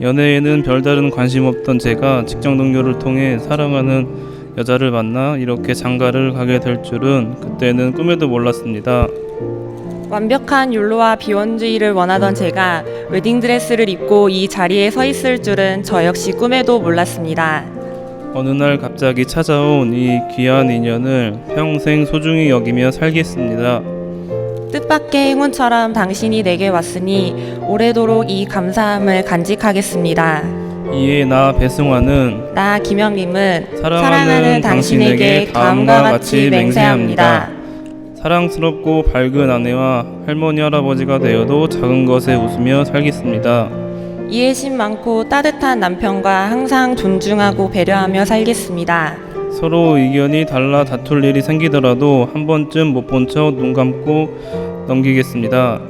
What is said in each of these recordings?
연애에는 별다른 관심 없던 제가 직장 동료를 통해 사랑하는 여자를 만나 이렇게 장가를 가게 될 줄은 그때는 꿈에도 몰랐습니다. 완벽한 율로와 비원주의를 원하던 제가 웨딩드레스를 입고 이 자리에 서 있을 줄은 저 역시 꿈에도 몰랐습니다. 어느 날 갑자기 찾아온 이 귀한 인연을 평생 소중히 여기며 살겠습니다. 뜻밖의 행운처럼 당신이 내게 왔으니 오래도록 이 감사함을 간직하겠습니다. 이에 나 배승환은 나 김영림은 사랑하는 당신에게 다음과 같이 맹세합니다. 사랑스럽고 밝은 아내와 할머니 할아버지가 되어도 작은 것에 웃으며 살겠습니다. 이해심 많고 따뜻한 남편과 항상 존중하고 배려하며 살겠습니다. 서로 의견이 달라 다툴 일이 생기더라도 한 번쯤 못 본 척 눈 감고 넘기겠습니다.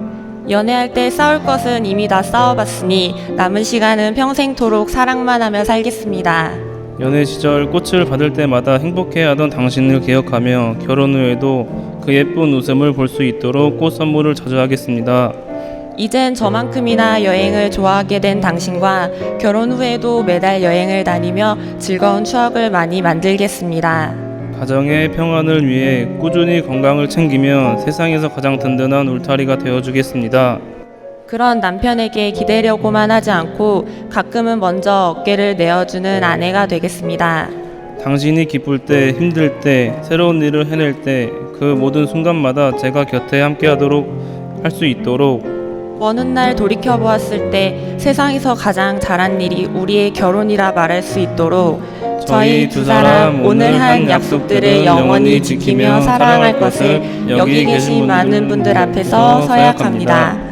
연애할 때 싸울 것은 이미 다 싸워봤으니 남은 시간은 평생토록 사랑만 하며 살겠습니다. 연애 시절 꽃을 받을 때마다 행복해하던 당신을 기억하며 결혼 후에도 그 예쁜 웃음을 볼 수 있도록 꽃 선물을 자주 하겠습니다. 이젠 저만큼이나 여행을 좋아하게 된 당신과 결혼 후에도 매달 여행을 다니며 즐거운 추억을 많이 만들겠습니다. 가정의 평안을 위해 꾸준히 건강을 챙기며 세상에서 가장 든든한 울타리가 되어주겠습니다. 그런 남편에게 기대려고만 하지 않고 가끔은 먼저 어깨를 내어주는 아내가 되겠습니다. 당신이 기쁠 때, 힘들 때, 새로운 일을 해낼 때 그 모든 순간마다 제가 곁에 함께하도록 할 수 있도록 어느 날 돌이켜 보았을 때 세상에서 가장 잘한 일이 우리의 결혼이라 말할 수 있도록 저희 두 사람 오늘 한 약속들을 영원히 지키며 사랑할 것을 여기 계신 많은 분들 앞에서 서약합니다.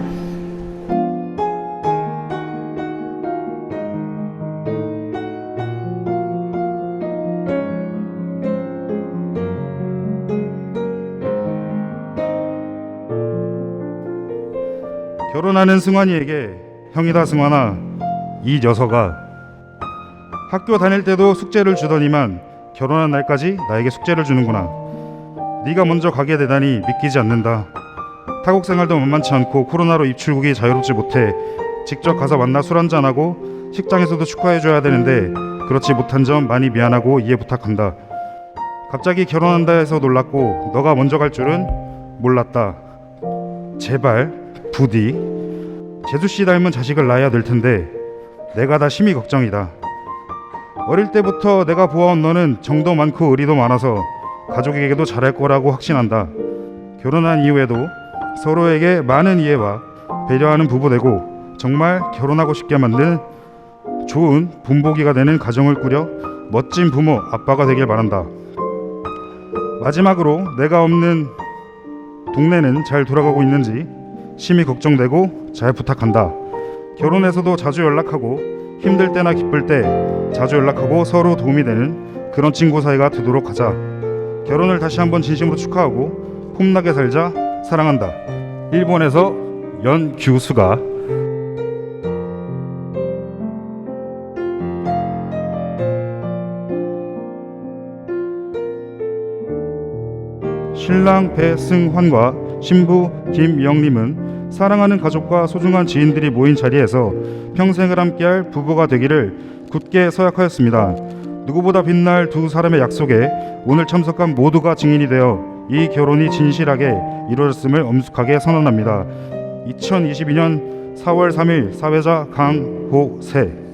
결혼하는 승환이에게 형이다 승환아 이 녀석아. 학교 다닐 때도 숙제를 주더니만 결혼한 날까지 나에게 숙제를 주는구나. 네가 먼저 가게 되다니 믿기지 않는다. 타국 생활도 만만치 않고 코로나로 입출국이 자유롭지 못해 직접 가서 만나 술 한잔하고 식장에서도 축하해줘야 되는데 그렇지 못한 점 많이 미안하고 이해 부탁한다. 갑자기 결혼한다 해서 놀랐고 너가 먼저 갈 줄은 몰랐다. 제발 부디 재수 씨 닮은 자식을 낳아야 될 텐데 내가 다 심히 걱정이다. 어릴 때부터 내가 보아온 너는 정도 많고 의리도 많아서 가족에게도 잘할 거라고 확신한다. 결혼한 이후에도 서로에게 많은 이해와 배려하는 부부 되고 정말 결혼하고 싶게 만든 좋은 분보기가 되는 가정을 꾸려 멋진 부모 아빠가 되길 바란다. 마지막으로 내가 없는 동네는 잘 돌아가고 있는지 심히 걱정되고 잘 부탁한다. 결혼해서도 자주 연락하고 힘들 때나 기쁠 때 자주 연락하고 서로 도움이 되는 그런 친구 사이가 되도록 하자. 결혼을 다시 한번 진심으로 축하하고 폼나게 살자. 사랑한다. 일본에서 연규수가 신랑 배승환과 신부 김영림은 사랑하는 가족과 소중한 지인들이 모인 자리에서 평생을 함께할 부부가 되기를 굳게 서약하였습니다. 누구보다 빛날 두 사람의 약속에 오늘 참석한 모두가 증인이 되어 이 결혼이 진실하게 이루어졌음을 엄숙하게 선언합니다. 2022년 4월 3일 사회자 강호세